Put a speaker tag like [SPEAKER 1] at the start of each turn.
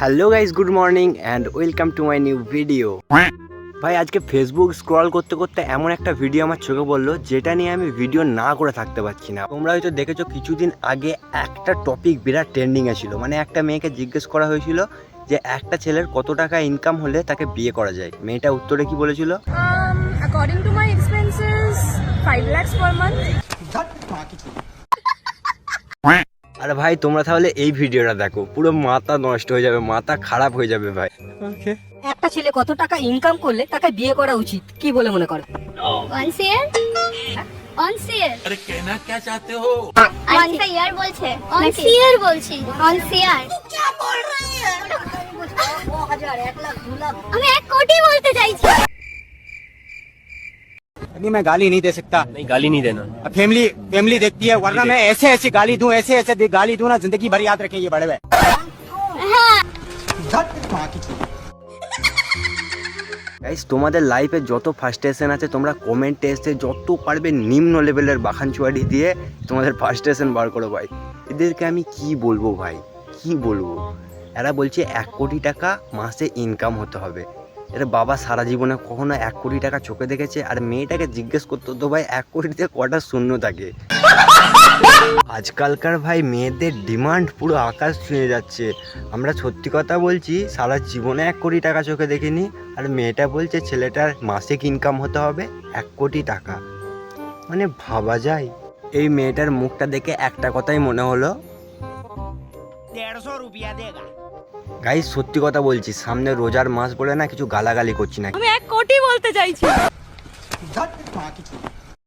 [SPEAKER 1] Hello guys good morning and welcome to my new video ভাই আজকে Facebook scroll করতে করতে এমন একটা ভিডিও আমার চোখে পড়ল যেটা নিয়ে আমি ভিডিও না করে থাকতে পারছি না। তোমরা হয়তো দেখেছ কিছুদিন আগে একটা টপিক বিরাট ট্রেন্ডিংয়ে ছিল। মানে একটা মেয়েকে জিজ্ঞেস করা হয়েছিল যে একটা ছেলের কত টাকা ইনকাম হলে তাকে বিয়ে করা যায়। মেয়েটা উত্তরে কি বলেছিল?
[SPEAKER 2] Um.
[SPEAKER 1] আর ভাই তোমরা তাহলে এই ভিডিওটা দেখো। পুরো মাথা নষ্ট হয়ে যাবে মাথা খারাপ হয়ে যাবে ভাই।
[SPEAKER 3] একটা ছেলে কত টাকা ইনকাম করলে তাকে বিয়ে করা উচিত? কি বলে মনে করো?
[SPEAKER 4] আচ্ছা, বলছি। হ্যাঁ। আমি এক কোটি বলতে চাইছি।
[SPEAKER 5] अभी मैं गाली नहीं दे सकता
[SPEAKER 6] नहीं गाली नहीं देना
[SPEAKER 5] अब फैमिली फैमिली देखती है वरना मैं ऐसे ऐसे गाली दूं ऐसे ऐसे दे- गाली दूं ना जिंदगी भर याद रखें ये बड़े हुए
[SPEAKER 1] গাইস তোমাদের লাইফে যত ফার্স্টেশন আছে তোমরা কমেন্টে এসে যত পারবে নিম্ন লেভেলের বাখান চুয়ারি দিয়ে তোমাদের ফার্স্টেশন বার করো ভাই এদেরকে আমি কি বলবো ভাই কি বলবো এরা বলছে এক কোটি টাকা মাসে ইনকাম হতে হবে এর বাবা সারা জীবনে কখনো এক কোটি টাকা চোখে দেখেছে আর মেয়েটাকে জিজ্ঞেস করতো, তো ভাই, এক কোটিতে কটা শূন্য থাকে? আজকালকার ভাই মেয়েদের ডিমান্ড পুরো আকাশ ছুঁয়ে যাচ্ছে। আমরা সত্যি কথা বলছি, সারা জীবনে এক কোটি টাকা চোখে দেখিনি আর মেয়েটা বলছে, ছেলেটার মাসিক ইনকাম হতে হবে এক কোটি টাকা। মানে ভাবা যায়। এই মেয়েটার মুখটা দেখে একটা কথাই মনে হলো,
[SPEAKER 5] দেড়শো রুপিয়া দেগা। देगा
[SPEAKER 1] গাই সত্যি কথা বলছি সামনে রোজার মাস বলে না কিছু গালাগালি করছি না
[SPEAKER 2] আমি এক কোটি বলতে চাইছি।